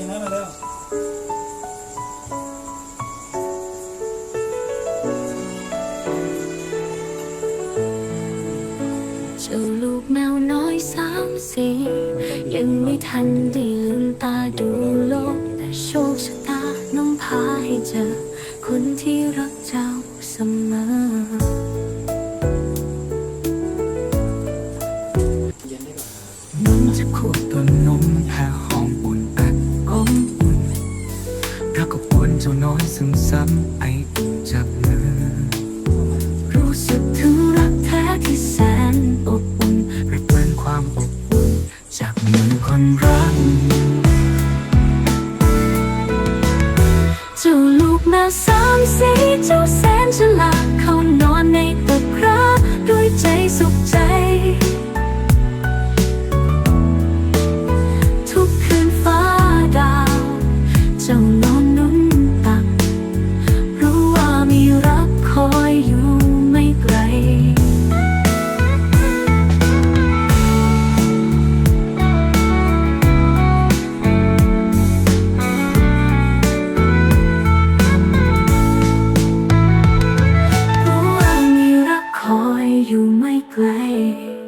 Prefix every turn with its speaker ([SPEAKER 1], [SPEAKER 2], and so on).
[SPEAKER 1] กินน้ำมาเร็ว
[SPEAKER 2] เจ้าลูกแมวน้อยสามสียังไม่ทันได้ลืมตาดูโลกแต่โชคชะตาน้องพาให้เจอ คนที่รักเจ้าเสมอ
[SPEAKER 3] นุ่มจะขวบตัวนมแพ้ห น้อยซึ่งซ้ำไอจับมือ
[SPEAKER 2] รู้สึกถึงรักแท้ที่แสนอบอุ่น
[SPEAKER 3] รัะเปินความอบ
[SPEAKER 2] อุ่นจาก
[SPEAKER 3] มือ
[SPEAKER 2] ค
[SPEAKER 3] นรั
[SPEAKER 2] กเจ้าลูกนาสามสีเจ้าแสนฉลาดเข้านอนในตะกร้าด้วยใจสุขใจทุกคืนฟ้าดาวเจ้า my clay.